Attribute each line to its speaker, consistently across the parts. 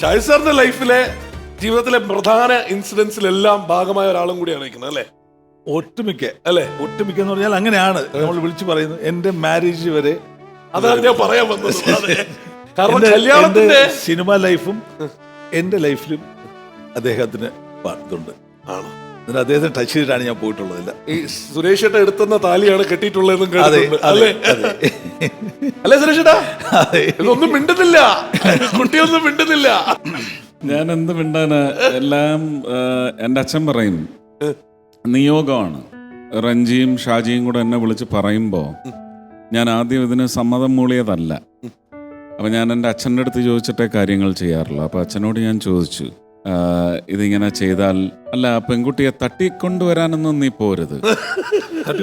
Speaker 1: ഷാഹിദ് സാറിന്റെ ലൈഫിലെ ജീവിതത്തിലെ പ്രധാന ഇൻസിഡൻസിലെല്ലാം ഭാഗമായ ഒരാളും കൂടിയാണ് നിൽക്കുന്നത് അല്ലേ?
Speaker 2: ഒട്ടുമിക്ക
Speaker 1: അല്ലെ?
Speaker 2: ഒട്ടുമിക്ക എന്ന് പറഞ്ഞാൽ അങ്ങനെയാണ്. നമ്മൾ വിളിച്ചു പറയുന്നത് എന്റെ മാരേജ് വരെ
Speaker 1: അതാണ് ഞാൻ പറയാൻ വന്നത്. കാരണം കല്യാണത്തിന്റെ
Speaker 2: സിനിമ ലൈഫും എന്റെ ലൈഫിലും അദ്ദേഹത്തിന് ഇതുണ്ട്.
Speaker 1: ആണ്.
Speaker 2: എന്നിട്ട് അദ്ദേഹത്തെ ടച്ച് ചെയ്തിട്ടാണ് ഞാൻ പോയിട്ടുള്ളതില്ല
Speaker 1: ഈ സുരേഷ് ഏട്ട എടുത്തുന്ന താലിയാണ് കെട്ടിയിട്ടുള്ളതെന്നും കേട്ടിട്ടുണ്ട്. അല്ലേ? സുരേഷ് ഏട്ടാ? ഇതൊന്നും മിണ്ടുന്നില്ല. കുട്ടിയൊന്നും മിണ്ടുന്നില്ല.
Speaker 3: ഞാൻ എന്ത് മിണ്ടാന്? എല്ലാം എന്റെ എന്റെ അച്ഛൻ പറയും നിയോഗമാണ്. റഞ്ജിയും ഷാജിയും കൂടെ എന്നെ വിളിച്ച് പറയുമ്പോ ഞാൻ ആദ്യം ഇതിന് സമ്മതം മൂളിയതല്ല. അപ്പം ഞാൻ എന്റെ അച്ഛന്റെ അടുത്ത് ചോദിച്ചിട്ടേ കാര്യങ്ങൾ ചെയ്യാറുള്ളൂ. അപ്പോൾ അച്ഛനോട് ഞാൻ ചോദിച്ചു ഇതിങ്ങനെ ചെയ്താൽ അല്ല പെൺകുട്ടിയെ തട്ടിക്കൊണ്ടുവരാനൊന്നും നീ പോരുത്.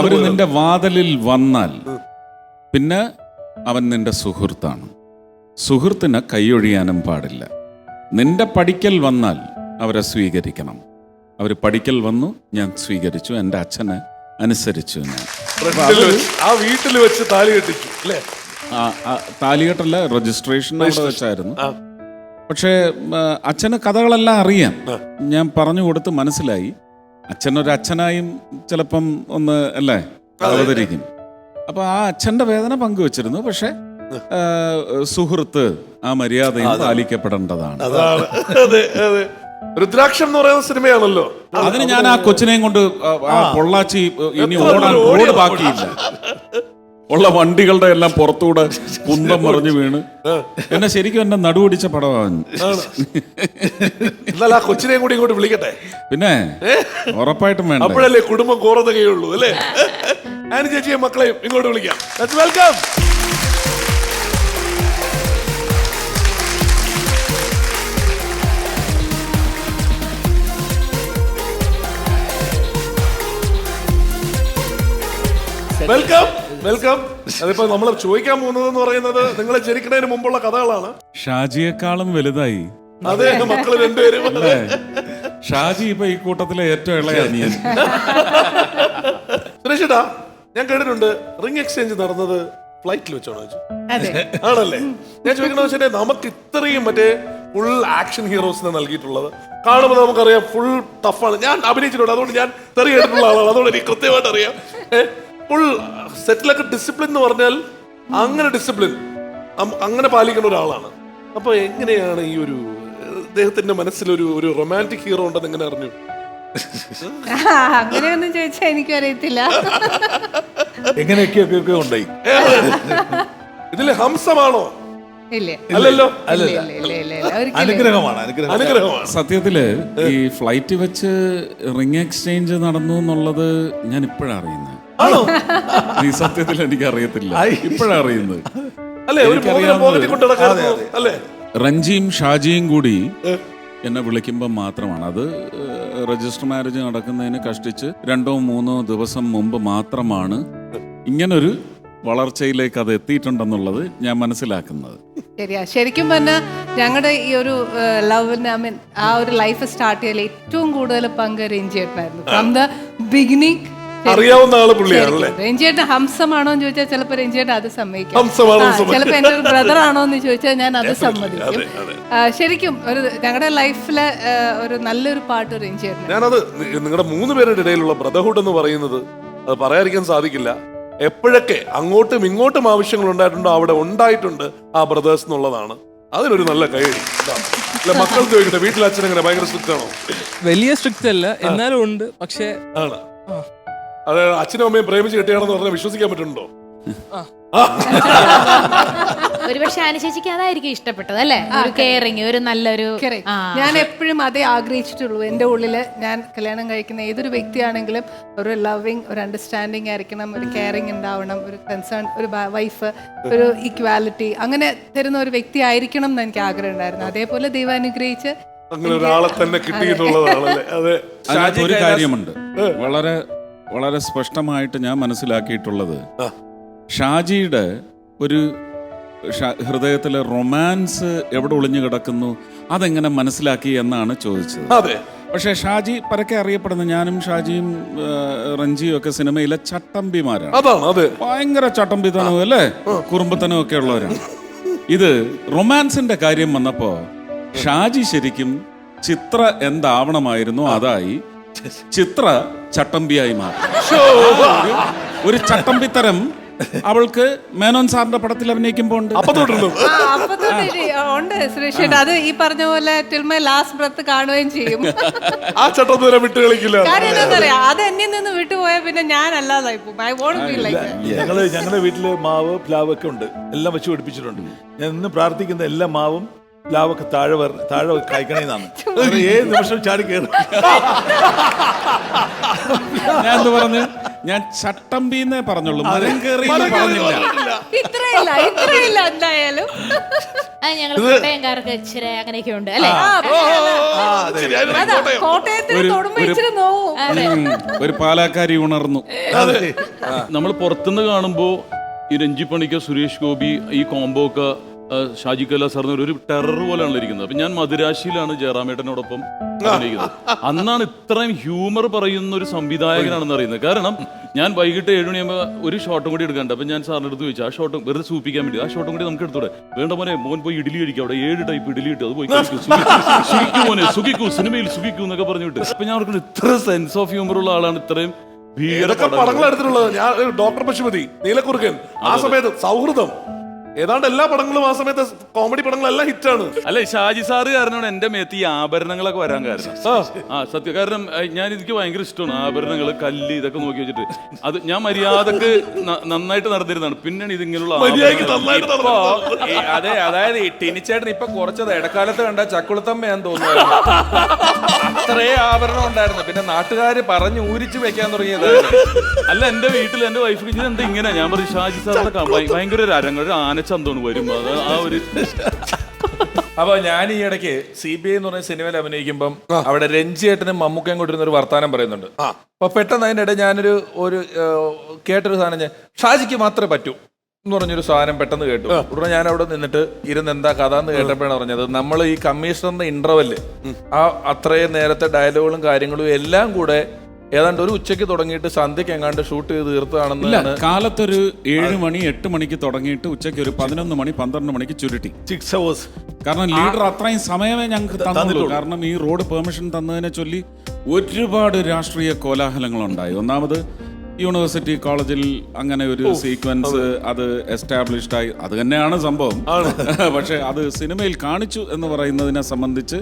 Speaker 3: അവർ നിന്റെ വാതിലിൽ വന്നാൽ പിന്നെ അവൻ നിന്റെ സുഹൃത്താണ്. സുഹൃത്തിന് കൈയൊഴിയാനും പാടില്ല. നിന്റെ പഠിക്കൽ വന്നാൽ അവരെ സ്വീകരിക്കണം. അവർ പഠിക്കൽ വന്നു ഞാൻ സ്വീകരിച്ചു എന്റെ അച്ഛനെ അനുസരിച്ചു ഞാൻ.
Speaker 1: ആ വീട്ടിൽ വെച്ച് താലി കെട്ടിച്ചു അല്ലേ?
Speaker 3: താലികെട്ടല്ല രജിസ്ട്രേഷൻ അവിടെ വെച്ചായിരുന്നു. പക്ഷേ അച്ഛന് കഥകളെല്ലാം അറിയാം. ഞാൻ പറഞ്ഞു കൊടുത്ത് മനസ്സിലായി. അച്ഛനൊരു അച്ഛനായും ചിലപ്പം ഒന്ന് അല്ലേ അവതരിക്കും. അപ്പൊ ആ അച്ഛന്റെ വേദന പങ്കുവച്ചിരുന്നു. പക്ഷെ സുഹൃത്ത് ആ മര്യാദയും പാലിക്കപ്പെടേണ്ടതാണ്.
Speaker 1: രുദ്രാക്ഷം എന്ന് പറയുന്ന സിനിമയാണല്ലോ.
Speaker 3: അതിന് ഞാൻ ആ കൊച്ചിനെയും കൊണ്ട് പൊള്ളാച്ചി ഇനി ഓടാൻ റോഡ് ബാക്കിയില്ല. ഉള്ള വണ്ടികളുടെ എല്ലാം പുറത്തൂടെ കുന്തം മറിഞ്ഞു വീണ്. എന്നെ ശരിക്കും എന്നെ നടുവടിച്ച പടമാണ്
Speaker 1: എന്നാൽ ആ കൊച്ചിനെയും കൂടി ഇങ്ങോട്ട് വിളിക്കട്ടെ?
Speaker 3: പിന്നെ ഉറപ്പായിട്ടും വേണം
Speaker 1: അപ്പോഴല്ലേ കുടുംബം കോറുന്നകയുള്ളൂ അല്ലേ? ആനി ചേച്ചിയെ മക്കളെയും ഇങ്ങോട്ട് വിളിക്കാം. വെൽക്കം വെൽക്കം വെൽക്കം അതിപ്പോ നമ്മൾ ചോദിക്കാൻ പോകുന്നത് എന്ന് പറയുന്നത് നിങ്ങളെ ജനിക്കുന്നതിന് മുമ്പുള്ള കഥകളാണ്.
Speaker 3: ഷാജിയെക്കാളും വലുതായി.
Speaker 1: അതെ മക്കൾ രണ്ടുപേരും.
Speaker 3: ഷാജി ഇപ്പൊ ഈ കൂട്ടത്തിലെ ഏറ്റവും ഇളയ അനിയൻ.
Speaker 1: ഞാൻ കേട്ടിട്ടുണ്ട് റിംഗ് എക്സ്ചേഞ്ച് നടന്നത് ഫ്ലൈറ്റിൽ വെച്ചാണോ
Speaker 4: അതെ.
Speaker 1: ആണല്ലേ? ഞാൻ ചോദിക്കണമെന്ന് വെച്ചാൽ നമുക്ക് ഇത്രയും മറ്റേ ഫുൾ ആക്ഷൻ ഹീറോസിനെ നൽകിയിട്ടുള്ളത്. കാണുമ്പോൾ നമുക്കറിയാം ഫുൾ ടഫാണ് ഞാൻ അഭിനയിച്ചിട്ടുണ്ട്. അതുകൊണ്ട് ഞാൻ തെറി കേട്ടിട്ടുള്ള ആളാണ്. അതുകൊണ്ട് എനിക്ക് കൃത്യമായിട്ട് അറിയാം. ഫുൾ സെറ്റിലൊക്കെ ഡിസിപ്ലിൻ എന്ന് പറഞ്ഞാൽ അങ്ങനെ ഡിസിപ്ലിൻ അങ്ങനെ പാലിക്കുന്ന ഒരാളാണ്. അപ്പൊ എങ്ങനെയാണ് ഈ ഒരു അദ്ദേഹത്തിന്റെ മനസ്സിൽ ഒരു ഒരു റൊമാന്റിക് ഹീറോ ഉണ്ടെന്ന് എങ്ങനെ അറിഞ്ഞു?
Speaker 4: അങ്ങനെയൊന്നും ചോദിച്ചാൽ എനിക്ക് അറിയത്തില്ല
Speaker 2: എങ്ങനെയൊക്കെയൊക്കെ ഒക്കെ ഉണ്ടായി?
Speaker 1: ഇതിൽ ഹംസമാണോ?
Speaker 3: സത്യത്തിൽ ഈ ഫ്ലൈറ്റ് വെച്ച് റിംഗ് എക്സ്ചേഞ്ച് നടന്നു എന്നുള്ളത് ഞാൻ ഇപ്പോഴാണ് അറിയുന്നത്
Speaker 1: ആണോ?
Speaker 3: നീ സത്യത്തിൽ എനിക്ക് അറിയത്തില്ല. ഇപ്പോഴാണ് അറിയുന്നത്.
Speaker 1: അല്ലേ ഒരു മോതിരം കൊണ്ട് അല്ലേ?
Speaker 3: റഞ്ജിയും ഷാജിയും കൂടി എന്നെ വിളിക്കുമ്പോൾ മാത്രമാണ്. അത് രജിസ്റ്റർ മാരേജ് നടക്കുന്നതിന് കഷ്ടിച്ച് രണ്ടോ മൂന്നോ ദിവസം മുമ്പ് മാത്രമാണ് ഇങ്ങനൊരു വളർച്ചയിലേക്ക് അത് എത്തിയിട്ടുണ്ടെന്നുള്ളത് ഞാൻ മനസ്സിലാക്കുന്നത്.
Speaker 4: ശരിയാ. ശരിക്കും പറഞ്ഞാൽ ഞങ്ങളുടെ ഈ ഒരു ലവിന് ഐ മീൻ ആ ഒരു ലൈഫ് സ്റ്റാർട്ട് ചെയ്യൽ ഏറ്റവും കൂടുതൽ പങ്ക് രഞ്ജിയേട്ടനായിരുന്നു. ഫ്രം ദ ബിഗിനിങ്
Speaker 1: അറിയാവുന്ന ആൾ പുള്ളിയാണല്ലേ
Speaker 4: രഞ്ജിയേട്ടൻ ഹംസമാണോ എന്ന് ചോദിച്ചാൽ ചിലപ്പോൾ രഞ്ജിയേട്ടൻ അത് സമ്മതിക്കും.
Speaker 1: ഹംസമാണോ എന്റെ സമ്മതിക്കും.
Speaker 4: ചിലപ്പോൾ എന്റെ ഒരു ബ്രദർ ആണോ എന്ന് ചോദിച്ചാൽ ഞാൻ അത് സമ്മതിക്കും. ശരിക്കും ഒരു ഞങ്ങളുടെ ലൈഫിലെ ഒരു നല്ലൊരു പാട്ട് രഞ്ജിയേട്ടൻ
Speaker 1: ഞാനത് നിങ്ങളുടെ മൂന്ന് പേരുടെ ഇടയിലുള്ള ബ്രദർഹുഡ് എന്ന് പറയുന്നത് അത് പറയാതിരിക്കാൻ സാധിക്കില്ല. എപ്പോഴൊക്കെ അങ്ങോട്ടും ഇങ്ങോട്ടും ആവശ്യങ്ങൾ ഉണ്ടായിട്ടുണ്ടോ അവിടെ ഉണ്ടായിട്ടുണ്ട് ആ ബ്രദേഴ്സ് എന്നുള്ളതാണ്. അതിനൊരു നല്ല കൈയടി. അല്ല മക്കൾ ചോദിക്കട്ടെ വീട്ടിൽ അച്ഛൻ എങ്ങനെ? ഭയങ്കര സ്ട്രിക്റ്റ് ആണോ?
Speaker 5: വലിയ സ്ട്രിക്റ്റ് അല്ല എന്നാലും ഉണ്ട് പക്ഷേ
Speaker 1: ആണ്. അത് അച്ഛനും അമ്മയും പ്രേമിച്ച് കിട്ടിയാണെന്ന് പറഞ്ഞാൽ വിശ്വസിക്കാൻ പറ്റുന്നുണ്ടോ?
Speaker 6: ഒരുപക്ഷെ അനുശേഷിക്ക് അതായിരിക്കും ഇഷ്ടപ്പെട്ടത് അല്ലേ? ഒരു കെയറിങ് ഒരു നല്ലൊരു
Speaker 4: Correct.
Speaker 6: ആ.
Speaker 4: ഞാൻ എപ്പോഴും അതേ ആഗ്രഹിച്ചിട്ടുള്ളൂ. എന്റെ ഉള്ളിൽ ഞാൻ കല്യാണം കഴിക്കുന്ന ഏതൊരു വ്യക്തിയാണെങ്കിലും ഒരു ലവിങ് ഒരു അണ്ടർസ്റ്റാൻഡിങ് ആയിരിക്കണം ഒരു കെയറിങ് ഉണ്ടാവണം ഒരു കൺസേൺ ഒരു വൈഫ് ഒരു ഇക്വാലിറ്റി അങ്ങനെ തരുന്ന ഒരു വ്യക്തി ആയിരിക്കണം എന്ന് എനിക്ക് ആഗ്രഹം ഉണ്ടായിരുന്നു. അതേപോലെ ദൈവം അനുഗ്രഹിച്ച്
Speaker 1: അങ്ങനെ ഒരാളെ തന്നെ കിട്ടിയിട്ടുള്ളതാണല്ലേ അതെ.
Speaker 3: അതിനകത്ത് ഒരു കാര്യമുണ്ട്. വളരെ വളരെ സ്പഷ്ടമായിട്ട് ഞാൻ മനസ്സിലാക്കിയിട്ടുള്ളത് ഷാജിയുടെ ഒരു ഹൃദയത്തിലെ റൊമാൻസ് എവിടെ ഒളിഞ്ഞു കിടക്കുന്നു? അതെങ്ങനെ മനസ്സിലാക്കി എന്നാണ് ചോദിച്ചത്.
Speaker 1: അതെ.
Speaker 3: പക്ഷേ ഷാജി പരക്കെ അറിയപ്പെടുന്ന ഞാനും ഷാജിയും റഞ്ജിയും ഒക്കെ സിനിമയിലെ ചട്ടമ്പിമാരാണ്. ഭയങ്കര ചട്ടമ്പിത്തനവും അല്ലേ? കുറുമ്പത്തനവും ഒക്കെ ഉള്ളവരാണ്. ഇത് റൊമാൻസിന്റെ കാര്യം വന്നപ്പോ ഷാജി ശരിക്കും ചിത്ര എന്താവണമായിരുന്നു അതായി ചിത്ര ചട്ടമ്പിയായി മാറി. ഒരു- ഒരു ചട്ടമ്പിത്തരം അവൾക്ക് മേനോൻ സാറിന്റെ പടത്തിൽ അഭിനയിക്കുമ്പോൾ ഉണ്ട്.
Speaker 1: അപ്പൊ
Speaker 4: അപ്പൊ ഉണ്ട് സുരേഷ് അത് ഈ പറഞ്ഞ പോലെ ടിൽമൈ ലാസ്റ്റ് ബ്രത്ത് കാണുകയും ചെയ്യും.
Speaker 1: ആ ചട്ടം വരെ വിട്ട് കളിക്കില്ല.
Speaker 4: കാര്യം എന്താ പറയാ അത് എന്നിൽ നിന്ന് വിട്ടുപോയാൽ പിന്നെ ഞാൻ അല്ലാതായി പോകും ഐ വോണ്ട് ഫീൽ ലൈക്ക്
Speaker 2: ഞങ്ങൾ ഞങ്ങളുടെ വീട്ടിൽ മാവ് പ്ലാവ് ഒക്കെ ഉണ്ട്. എല്ലാം വെച്ച് പിടിപ്പിച്ചിട്ടുണ്ട്. ഞാൻ ഇന്ന് പ്രാർത്ഥിക്കുന്ന എല്ലാ മാവും പ്ലാവൊക്കെ താഴെ വേറെ താഴെ കായ്ക്കണേന്നാണ് ഏഴ് ഏത് നിമിഷം ചാടി കയറി
Speaker 3: ഞാൻ എന്ത് പറഞ്ഞു? ഞാൻ ചട്ടമ്പിന്നേ പറഞ്ഞുള്ളൂ. മരം കയറി പറഞ്ഞില്ല.
Speaker 4: ഇത്രയില്ല ഇത്രയില്ല എന്തായാലും.
Speaker 6: അത് ഞങ്ങൾ കോട്ടയംകാർക്ക് ഇച്ചിരി അങ്ങനെയൊക്കെ ഉണ്ട് അല്ലേ?
Speaker 4: അതാ. കോട്ടയത്തിൽ
Speaker 3: ഒരു-
Speaker 4: തൊടുമ്പോ
Speaker 3: ഒരു-
Speaker 4: ഇച്ചിരി നോവും.
Speaker 3: ഉം, ഒരു പാലാക്കാരി ഉണർന്നു.
Speaker 7: നമ്മൾ പുറത്തുനിന്ന് കാണുമ്പോൾ ഈ രഞ്ജിപ്പണിക്ക സുരേഷ് ഗോപി ഈ കോംബോ ഒക്കെ ഷാജി കലാ സാറിന് ഒരു ടെറർ പോലെയാണല്ലോ ഇരിക്കുന്നത്. അപ്പൊ ഞാൻ മധുരാശിയിലാണ് ജയറാമേട്ടനോടൊപ്പം അഭിനയിക്കുന്നത്. അന്നാണ് ഇത്രയും ഹ്യൂമർ പറയുന്ന ഒരു സംവിധായകനാണെന്ന് അറിയുന്നത്. കാരണം ഞാൻ വൈകിട്ട് ഏഴ് മണിയാകുമ്പോൾ ഒരു ഷോട്ടും കൂടി എടുക്കാണ്ട് അപ്പൊ ഞാൻ സാറിന്റെ അടുത്ത് ചോദിച്ചു ആ ഷോട്ടും വെറുതെ സൂപ്പിക്കാൻ വേണ്ടി ആ ഷോട്ടും കൂടി നമുക്ക് എടുത്തൂടെ വേണ്ട മോനെ മോൻ പോയി ഇഡ്ഡലി കഴിക്കും. അവിടെ ഏഴ് ടൈപ്പ് ഇഡ്ഡലി കിട്ടും. അത് പോയി. സുഖിക്കൂ, മോനെ സുഖിക്കൂ. സിനിമയിൽ സുഖിക്കൂ എന്നൊക്കെ പറഞ്ഞു പറഞ്ഞിട്ട്. അപ്പൊ ഞാൻ അവർക്ക് ഇത്ര സെൻസ് ഓഫ് ഹ്യൂമർ ഉള്ള ആളാണ്. ഇത്രയും. പടങ്ങൾ
Speaker 1: എടുത്തിട്ടുള്ളത്? ഞാൻ ഡോക്ടർ പശുപതി നീലക്കുറുക്കൻ ആ സമയത്ത് സൗഹൃദം. ഏതാണ്ട് എല്ലാ പടങ്ങളും ആ സമയത്ത് കോമഡി പടങ്ങളെല്ലാം ഹിറ്റാണ്.
Speaker 7: അല്ല ഷാജി സാറ് കാരണമാണ് എന്റെ മേത്ത് ഈ ആഭരണങ്ങളൊക്കെ വരാൻ കാരണം. ആ. സത്യം. കാരണം ഏഹ്, ഞാൻ എനിക്ക് ഭയങ്കര ഇഷ്ടമാണ് ആഭരണങ്ങൾ കല്ല് ഇതൊക്കെ നോക്കി വെച്ചിട്ട്. അത് ഞാൻ മര്യാദയ്ക്ക് ന- നന്നായിട്ട് നടന്നിരുന്നതാണ്. പിന്നെയാണ് ഇതിങ്ങനെയുള്ള
Speaker 1: മര്യാദയ്ക്ക് നന്നായിട്ട്
Speaker 8: ഇപ്പോ
Speaker 1: നടന്നു.
Speaker 8: ഈ- അതെ അതായത് ഈ ടിനിച്ചേട്ടൻ ഇപ്പൊ കുറച്ചത് ഇടക്കാലത്ത് കണ്ട ചക്കുളത്തമ്മയാന്ന് തോന്നുന്നു അത്രേ ആഭരണം ഉണ്ടായിരുന്നു. പിന്നെ നാട്ടുകാര് പറഞ്ഞു ഊരിച്ചു വെക്കാൻ തുടങ്ങിയത്
Speaker 7: അല്ല എന്റെ വീട്ടിൽ എന്റെ വൈഫ് എന്താ ഇങ്ങനെ? ഞാൻ പറഞ്ഞു ഷാജി സാറിന്റെ ഭയങ്കര ഒരു അരങ്ങൾ ഒരു ആനച്ചന്തോണ് വരും. അത് ആ ഒരു
Speaker 8: അപ്പൊ ഞാൻ ഈ ഇടയ്ക്ക് സി ബി ഐ എന്ന് പറയുന്ന സിനിമയിൽ അഭിനയിക്കുമ്പം അവിടെ രഞ്ജിയേട്ടനും മമ്മൂക്കയും കൊണ്ടിരുന്ന ഒരു വർത്താനം പറയുന്നുണ്ട്. അപ്പൊ പെട്ടെന്ന് അതിന്റെ ഇടയിൽ ഞാനൊരു ഒരു ഏഹ്, കേട്ടൊരു സാധനം ഞാൻ ഷാജിക്ക് മാത്രമേ പറ്റൂ എന്ന് പറഞ്ഞൊരു സാധനം പെട്ടെന്ന് കേട്ടു. ഉടനെ ഞാൻ അവിടെ നിന്നിട്ട് ഇരുന്ന് എന്താ കഥ എന്ന് കേട്ടപ്പോഴാണ് പറഞ്ഞത്. നമ്മൾ ഈ കമ്മീഷണറിന്റെ ഇന്റർവെൽ ആ അത്രയും നേരത്തെ ഡയലോഗുകളും കാര്യങ്ങളും എല്ലാം കൂടെ ഏതാണ്ട് ഒരു ഉച്ചയ്ക്ക് തുടങ്ങിയിട്ട് സന്ധ്യക്ക് എങ്ങാണ്ട് ഷൂട്ട് ചെയ്ത് തീർത്തതാണെന്ന്
Speaker 3: കാലത്തൊരു ഏഴ് മണി എട്ട് മണിക്ക് തുടങ്ങിയിട്ട് ഉച്ചയ്ക്ക് ഒരു പതിനൊന്ന് മണി പന്ത്രണ്ട് മണിക്ക് ചുരുട്ടി.
Speaker 2: സിക്സ് അവേഴ്സ്
Speaker 3: കാരണം ലീഡർ അത്രയും സമയമേ ഞങ്ങൾക്ക് തന്നുള്ളൂ.
Speaker 2: തന്നിട്ടുള്ളൂ.
Speaker 3: കാരണം ഈ റോഡ് പെർമിഷൻ തന്നതിനെ ചൊല്ലി ഒരുപാട് രാഷ്ട്രീയ കോലാഹലങ്ങൾ ഉണ്ടായി ഒന്നാമത് യൂണിവേഴ്സിറ്റി കോളേജിൽ അങ്ങനെ ഒരു സീക്വൻസ് അത്. എസ്റ്റാബ്ലിഷ്ഡ് ആയി. അത് തന്നെയാണ് സംഭവം. പക്ഷെ അത് സിനിമയിൽ കാണിച്ചു എന്ന് പറയുന്നതിനെ സംബന്ധിച്ച്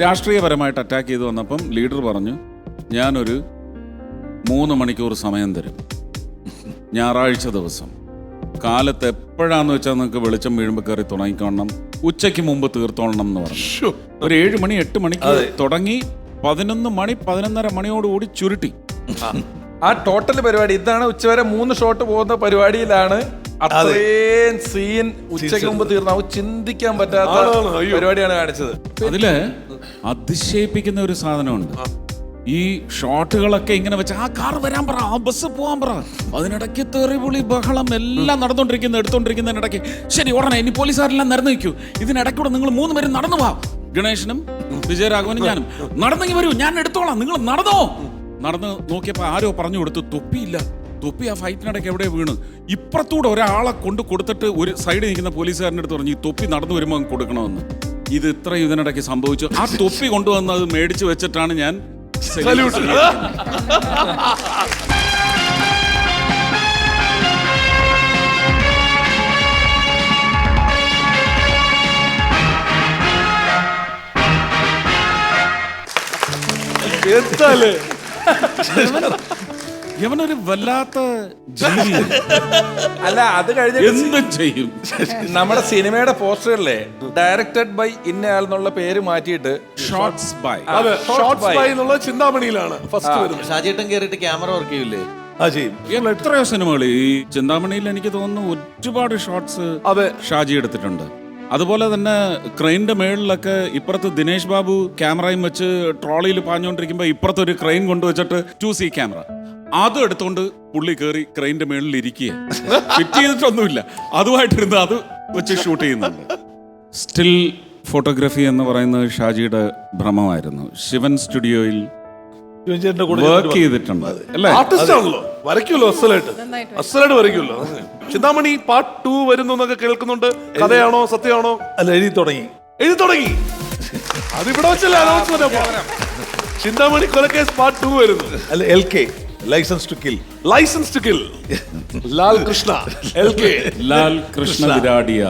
Speaker 3: രാഷ്ട്രീയപരമായിട്ട് അറ്റാക്ക് ചെയ്തു വന്നപ്പം ലീഡർ പറഞ്ഞു ഞാനൊരു മൂന്ന് മണിക്കൂർ സമയം തരും. ഞായറാഴ്ച ദിവസം. കാലത്ത് എപ്പോഴാന്ന് വെച്ചാൽ നിങ്ങൾക്ക് വെളിച്ചം വീഴുമ്പോൾ കയറി തുടങ്ങിക്കോണം. ഉച്ചയ്ക്ക് മുമ്പ് തീർത്തോളണം എന്ന് പറഞ്ഞു. ഒരു ഏഴ് മണി എട്ട് മണിക്ക് തുടങ്ങി പതിനൊന്ന് മണി പതിനൊന്നര മണിയോടുകൂടി ചുരുട്ടി.
Speaker 8: ആ ടോട്ടൽ പരിപാടി. ഇതാണ് ഉച്ചവരെ മൂന്ന് ഷോട്ട് പോകുന്ന പരിപാടിയിലാണ് അത്രയും സീൻ ഉച്ചയ്ക്ക് മുമ്പ് തീർന്ന ചിന്തിക്കാൻ പറ്റാത്ത പരിപാടിയാണ് കാണിച്ചത്.
Speaker 3: അതിൽ അതിശയിപ്പിക്കുന്ന ഒരു സാധനമുണ്ട്. ഈ ഷോട്ടുകളൊക്കെ ഇങ്ങനെ വെച്ച് ആ കാർ വരാൻ പറ ആ ബസ് പോവാൻ പറ. അതിനിടയ്ക്ക് തെറിപുളി ബഹളം എല്ലാം നടന്നുകൊണ്ടിരിക്കുന്ന എടുത്തോണ്ടിരിക്കുന്നതിനിടയ്ക്ക് ശരി ഉടനെ ഇനി പോലീസുകാരെല്ലാം നടന്നു നിൽക്കൂ. ഇതിനിടയ്ക്കൂടെ നിങ്ങൾ മൂന്ന് പേരും നടന്നു പോവാം ഗണേശനും വിജയരാഘവനും ഞാനും. നടന്നെങ്കിൽ വരൂ ഞാൻ എടുത്തോളാം നിങ്ങൾ നടന്നോ. നടന്ന് നോക്കിയപ്പോ ആരോ പറഞ്ഞു കൊടുത്തു തൊപ്പിയില്ല തൊപ്പി ആ ഫൈറ്റിനിടയ്ക്ക് എവിടെ വീണ്? ഇപ്പുറത്തൂടെ ഒരാളെ കൊണ്ട് കൊടുത്തിട്ട് ഒരു സൈഡിൽ നിൽക്കുന്ന പോലീസുകാരന്റെ അടുത്ത് പറഞ്ഞു ഈ തൊപ്പി നടന്നു വരുമ്പോൾ കൊടുക്കണമെന്ന്. ഇത് ഇത്രയും ഇതിനിടയ്ക്ക് സംഭവിച്ചു. ആ തൊപ്പി കൊണ്ടുവന്ന് അത് മേടിച്ചു വെച്ചിട്ടാണ് ഞാൻ
Speaker 1: Salute. എന്താല്ലേ
Speaker 3: ഇവനൊരു വല്ലാത്ത ജീവി
Speaker 8: അല്ല അത് കഴിഞ്ഞിട്ട്
Speaker 3: എന്തും ചെയ്യും?
Speaker 8: നമ്മുടെ സിനിമയുടെ പോസ്റ്ററിലെ ഡയറക്ടഡ് ബൈ ഇന്നയാൾ എന്നുള്ള പേര് മാറ്റിയിട്ട്
Speaker 3: ഷോർട്സ് ബൈ
Speaker 1: അതെ ഷോർട്സ്
Speaker 8: by.
Speaker 1: ബൈ എന്നുള്ള ചിന്താമണിയിലാണ് ഫസ്റ്റ് വരുന്നത്.
Speaker 9: ഷാജേട്ടൻ കയറിയിട്ട് ക്യാമറ വർക്ക് ചെയ്യൂലേ?
Speaker 2: ആ ചെയ്യും.
Speaker 3: ഇയാൾ എത്രയോ സിനിമകൾ. ഈ ചിന്താമണിയിൽ എനിക്ക് തോന്നുന്നു ഒരുപാട് ഷോർട്സ്
Speaker 1: അതെ.
Speaker 3: ഷാജി എടുത്തിട്ടുണ്ട്. അതുപോലെ തന്നെ ക്രെയിനിന്റെ മേളിലൊക്കെ ഇപ്പുറത്ത് ദിനേശ് ബാബു ക്യാമറയും വെച്ച് ട്രോളിയിൽ പാഞ്ഞുകൊണ്ടിരിക്കുമ്പോൾ ഇപ്പുറത്ത് ഒരു ക്രെയിൻ കൊണ്ടുവച്ചിട്ട് ടു സി ക്യാമറ അതും എടുത്തോണ്ട് പുള്ളി കയറി ക്രെയിന്റെ മേളിൽ ഇരിക്കുക ഫിറ്റ് ചെയ്തിട്ടൊന്നുമില്ല. അതുമായിട്ടിരുന്ന് അത് വെച്ച് ഷൂട്ട് ചെയ്യുന്നുണ്ട്. സ്റ്റിൽ ഫോട്ടോഗ്രാഫി എന്ന് പറയുന്നത് ഷാജിയുടെ ഭ്രമമായിരുന്നു. ശിവൻ സ്റ്റുഡിയോയിൽ വർക്ക് ചെയ്തിട്ടുണ്ട്. അല്ലേ?
Speaker 1: ആർട്ടിസ്റ്റ് ആണല്ലോ വരയ്ക്കുമല്ലോ അസലായിട്ട്. അസലായിട്ട് വരയ്ക്കുമല്ലോ. ചിന്താമണി പാർട്ട് ടു വരുന്നു എന്നൊക്കെ കേൾക്കുന്നുണ്ട്. കഥയാണോ സത്യമാണോ?
Speaker 2: അല്ല എഴുതി തുടങ്ങി.
Speaker 1: എഴുതി തുടങ്ങി. അതിവിടെ വെച്ചല്ലേ അനൗൺസ്മെന്റ് ചിന്താമണി കൊലക്കേസ് പാർട്ട് ടു വരുന്നു.
Speaker 2: അല്ല L K licence to kill
Speaker 1: licence to kill Lal Krishna L K
Speaker 3: Lal Krishna Viradiya